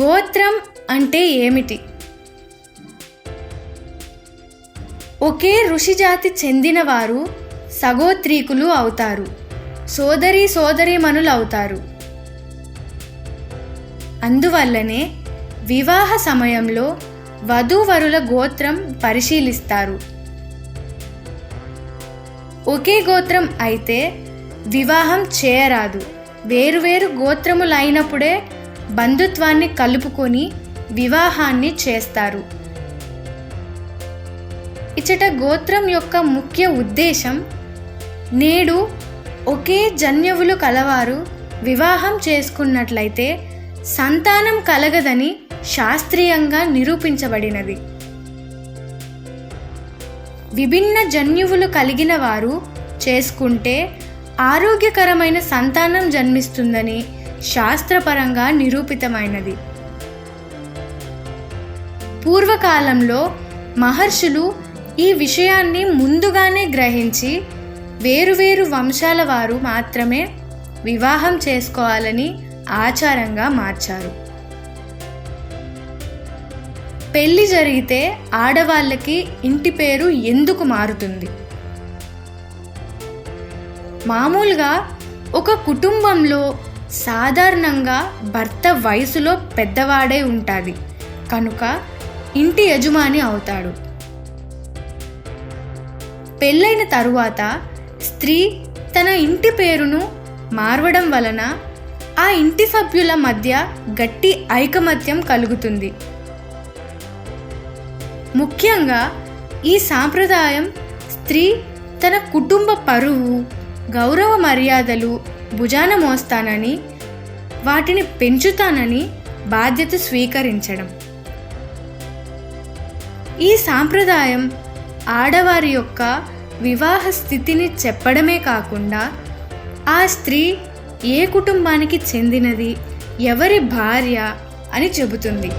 గోత్రం అంటే ఏమిటి? ఒకే ఋషిజాతి చెందినవారు సగోత్రీకులు అవుతారు. సోదరి సోదరీమణులు అవుతారు అందువల్లనే వివాహ సమయంలో వధూవరుల గోత్రం పరిశీలిస్తారు. ఒకే గోత్రం అయితే వివాహం చేయరాదు. వేరువేరు గోత్రములైనప్పుడే బంధుత్వాన్ని కలుపుకొని వివాహాన్ని చేస్తారు. ఇచ్చట గోత్రం యొక్క ముఖ్య ఉద్దేశం నేడు ఒకే జన్యువులు కలవారు వివాహం చేసుకున్నట్లయితే సంతానం కలగదని శాస్త్రీయంగా నిరూపించబడినది. విభిన్న జన్యువులు కలిగిన వారు చేసుకుంటే ఆరోగ్యకరమైన సంతానం జన్మిస్తుందని శాస్త్రపరంగా నిరూపితమైనది. పూర్వకాలంలో మహర్షులు ఈ విషయాన్ని ముందుగానే గ్రహించి వేరువేరు వంశాల వారు మాత్రమే వివాహం చేసుకోవాలని ఆచారంగా మార్చారు. పెళ్ళి జరిగితే ఆడవాళ్ళకి ఇంటి పేరు ఎందుకు మారుతుంది? మామూలుగా ఒక కుటుంబంలో సాధారణంగా భర్త వయసులో పెద్దవాడే ఉంటుంది కనుక ఇంటి యజమాని అవుతాడు. పెళ్ళైన తరువాత స్త్రీ తన ఇంటి పేరును మార్వడం వలన ఆ ఇంటి సభ్యుల మధ్య గట్టి ఐకమత్యం కలుగుతుంది. ముఖ్యంగా ఈ సాంప్రదాయం స్త్రీ తన కుటుంబ పరువు గౌరవ మర్యాదలు భుజాన మోస్తానని వాటిని పెంచుతానని బాధ్యత స్వీకరించడం. ఈ సాంప్రదాయం ఆడవారి యొక్క వివాహ స్థితిని చెప్పడమే కాకుండా ఆ స్త్రీ ఏ కుటుంబానికి చెందినది ఎవరి భార్య అని చెబుతుంది.